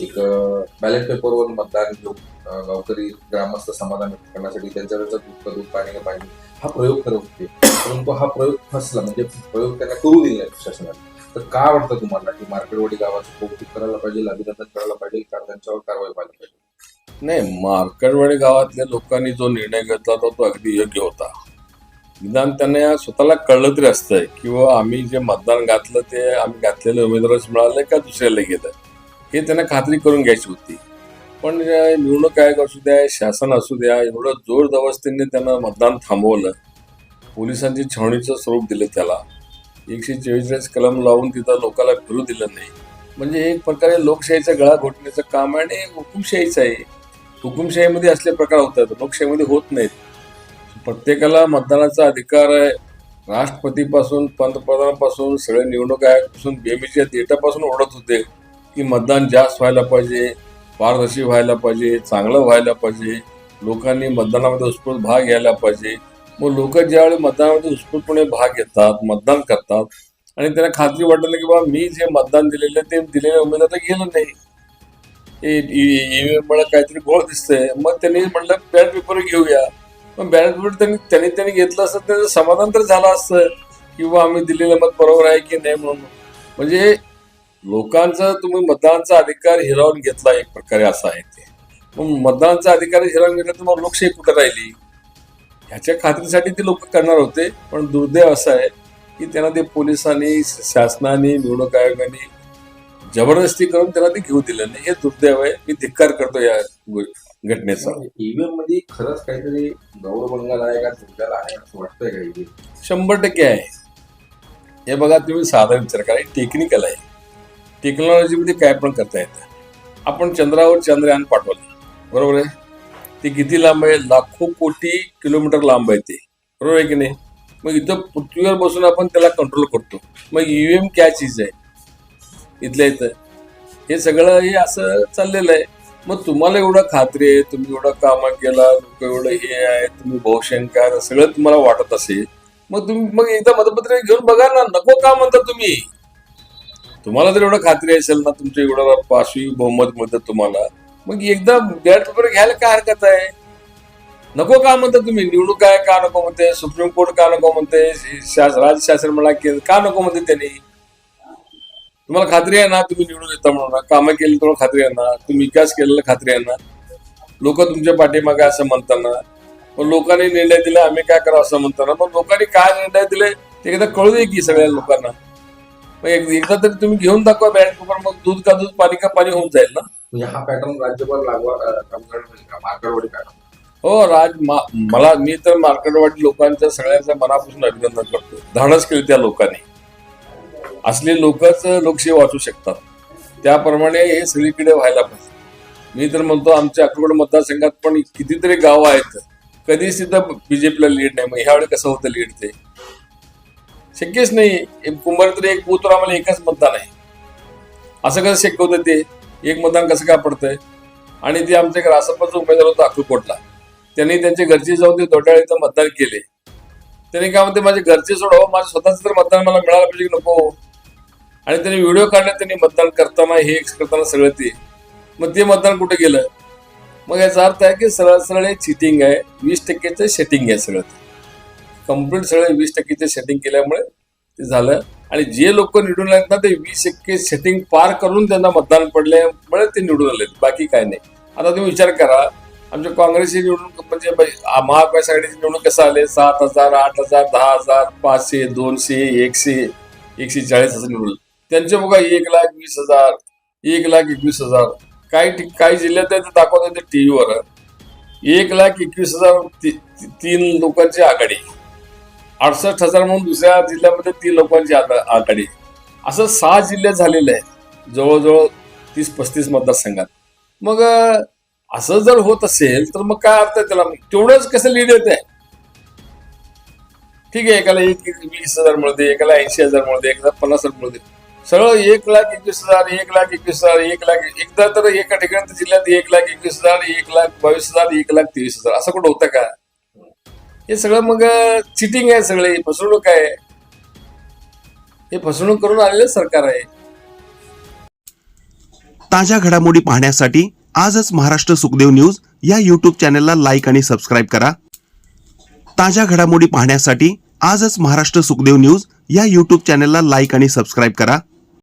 एक बॅलेट पेपरवर मतदान घेऊन गावकरी ग्रामस्थ समाधान करण्यासाठी त्यांच्या दुःख दूध पाणी पाहिजे हा प्रयोग करत होते. परंतु हा प्रयोग फसला म्हणजे प्रयोग त्यांना करू दिला प्रशासनाने. तर का वाटतं तुम्हाला की मार्केटवाडी गावाचं कौतुक करायला पाहिजे अभिनंदन करायला पाहिजे का त्यांच्यावर कारवाई व्हायला पाहिजे? नाही मार्केटवाडी गावातल्या लोकांनी जो निर्णय घेतला तो अगदी योग्य होता. निदान त्यांना स्वतःला कळलं तरी असतंय किंवा आम्ही जे मतदान घातलं ते आम्ही घातलेले उमेदवारच मिळाले का दुसऱ्याला गेलं? हे त्यांना खात्री करून घ्यायची होती. पण निवडणूक आयोग असू द्या शासन असू द्या एवढं जोर जबरदस्तीने त्यांना मतदान थांबवलं. पोलिसांची छावणीचं स्वरूप दिलं त्याला. एकशे चव्वेचाळीस कलम लावून तिथं लोकांना फिरू दिलं नाही. म्हणजे एक प्रकारे लोकशाहीचा गळा घोटण्याचं काम आहे आणि हुकुमशाहीचं आहे. हुकुमशाहीमध्ये असले प्रकार होतात लोकशाहीमध्ये होत नाहीत. प्रत्येकाला मतदानाचा अधिकार आहे. राष्ट्रपतीपासून पंतप्रधानापासून सगळे निवडणूक आयोगापासून बीएमच्या डेटापासून ओढत होते की मतदान जास्त व्हायला पाहिजे पारदर्शी व्हायला पाहिजे चांगलं व्हायला पाहिजे. लोकांनी मतदानामध्ये उत्स्फूर्त भाग घ्यायला पाहिजे. मग लोक ज्यावेळी मतदानामध्ये उत्स्फूर्तपणे भाग घेतात मतदान करतात आणि त्यांना खात्री वाटलं की बाबा मी जे मतदान दिलेलं आहे ते दिलेल्या उमेदवार गेलं नाही. ईव्हीएम मला काहीतरी गोळ दिसतंय. मग त्यांनी म्हटलं पॅन पेपर घेऊया. पण बॅलेट पेपर त्यांनी त्यांनी त्यांनी घेतलं असतं त्याचं समाधान तर झालं असतं किंवा आम्ही दिलेलं मत बरोबर आहे की नाही म्हणून. म्हणजे लोकांचा तुम्ही मतदानाचा अधिकार हिरावून घेतला एक प्रकारे असा आहे ते. मग मतदानाचा अधिकार हिरावून घेतला तर मग लोकशाही कुठं राहिली? ह्याच्या खात्रीसाठी ते लोक करणार होते पण दुर्दैव असं आहे की त्यांना ते पोलिसांनी शासनाने निवडणूक आयोगाने जबरदस्ती करून त्यांना ते घेऊ दिलं नाही. हे दुर्दैव आहे. मी धिक्कार करतो या गोष्टी घटनेचा. ईव्हीएममध्ये खरंच काहीतरी गौरवंगाल आहे का धोक्याला आहे असं वाटतंय का? शंभर टक्के आहे. हे बघा तुम्ही साधा विचार करा. टेक्निकल आहे. टेक्नॉलॉजीमध्ये काय पण करता येतं. आपण चंद्रावर चंद्रयान पाठवलं. बरोबर आहे? ते किती लांब आहे? लाखो कोटी किलोमीटर लांब आहे ते. बरोबर आहे की नाही? मग इथं पृथ्वीवर बसून आपण त्याला कंट्रोल करतो. मग ईव्हीएम काय चीज आहे? इथल्या इथं. हे सगळं हे असं चाललेलं आहे. मग तुम्हाला एवढं खात्री आहे तुम्ही एवढं कामं केला लोक एवढं हे आहे तुम्ही बहुशंकर सगळं तुम्हाला वाटत असेल. मग तुम्ही मग एकदा मतपत्र घेऊन बघा ना नको का म्हणता तुम्ही? तुम्हाला जर एवढं खात्री असेल ना तुमच्या एवढं पाचवी बहुमत मिळतं तुम्हाला मग एकदा बॅलेट पेपर घ्यायला काय हरकत आहे? नको का म्हणता तुम्ही? निवडणूक आहे का नको म्हणते? सुप्रीम कोर्ट का नको म्हणते? शास- राज्य शासन म्हणा की का नको म्हणते त्यांनी? तुम्हाला खात्री आहे ना तुम्ही निवडून येता म्हणून. कामं केली तुम्हाला खात्री आहे ना तुम्ही विकास केलेला खात्री आहे ना. लोक तुमच्या पाठीमागे असं म्हणताना. मग लोकांनी निर्णय दिला आम्ही काय करावं असं म्हणताना. मग लोकांनी काय निर्णय दिले ते एकदा कळू दे की सगळ्या लोकांना. एकदा तरी तुम्ही घेऊन दाखवा बॅलेट पेपर मग दूध का दूध पाणी का पाणी होऊन जाईल ना. म्हणजे हा पॅटर्न राज्यभर लागवा मार्केटवाडी पॅटर्न. हो राज मला मी तर मार्केटवाडी लोकांच्या सगळ्यांचं मनापासून अभिनंदन करतो. धाडस केले त्या लोकांनी. असले लोकच लोकशाही वाचू शकतात. त्याप्रमाणे हे सगळीकडे व्हायला पाहिजे. मी तर म्हणतो आमच्या अक्रोड मतदारसंघात पण कितीतरी गावं आहेत. कधीच तिथं बीजेपीला लीड नाही. मग ह्यावेळी कसं होतं लीड ते? शक्यच नाही. कुंभार तरी एक पुत्र आम्हाला एकच मतदान आहे. असं कसं शक्य होतं ते? एक मतदान कसं काय पडतंय? आणि ते आमच्या रासपाचा उमेदवार होता अक्रोकोटला त्यांनी त्यांच्या घरचे जाऊन ते दोटाळे इथं मतदान केले. त्यांनी काय म्हणते माझे घरचे सोडव हो. माझं स्वतःच तर मतदान मला मिळालं पाहिजे की नको हो? आणि त्यांनी व्हिडिओ काढले त्यांनी मतदान करताना हे करताना सगळं ते. मग ते मतदान कुठे गेलं? मग याचा अर्थ आहे की सरळ सरळ हे चिटिंग आहे वीस टक्केचं सेटिंग आहे सगळं ते. कंप्लीट सगळं वीस टक्केचे सेटिंग केल्यामुळे ते झालं. आणि जे लोक निवडून आलेत ना ते वीस टक्के सेटिंग पार करून त्यांना मतदान पडल्यामुळे ते निवडून आले बाकी काय नाही. आता तुम्ही विचार करा आमच्या काँग्रेसची निवडणूक म्हणजे ब- महाविकास आघाडीची निवडणूक कसं आले? सात हजार आठ हजार दहा हजार पाचशे दोनशे एकशे एकशे चाळीस असं निवडून त्यांचे बघा एक लाख वीस हजार एक लाख एकवीस हजार. काही काही जिल्ह्यात आहे ते दाखवतात ते एक लाख एकवीस हजार ती- ती- तीन लोकांची आघाडी. अडसष्ट हजार म्हणून दुसऱ्या जिल्ह्यामध्ये तीन लोकांची आघाडी. असं सहा जिल्ह्यात झालेलं आहे जवळजवळ तीस पस्तीस मतदारसंघात. मग असं जर होत असेल तर मग काय अर्थ आहे त्याला? तेवढंच कसं लीड येत आहे? ठीक आहे एकाला एक एक वीस हजार मिळते एकाला ऐंशी हजार मिळते एकाला पन्नास हजार मिळते सरळ एक लाख एकवीस हजार एक लाख एकवीस हजार एक लाख एकदा तर एका ठिकाणी जिल्ह्यात एक लाख एकवीस हजार एक लाख बावीस हजार एक लाख तेवीस हजार असं कुठं होतं का? हे सगळं मग चिटिंग आहे सगळे फसवणूक आहे. हे फसवणूक करून आलेलं सरकार आहे. ताज्या घडामोडी पाहण्यासाठी आजच महाराष्ट्र सुखदेव न्यूज या यूट्यूब चॅनलला लाईक आणि सबस्क्राईब करा. ताज्या घडामोडी पाहण्यासाठी आजच महाराष्ट्र सुखदेव न्यूज या यूट्यूब चॅनलला लाईक आणि सबस्क्राईब करा.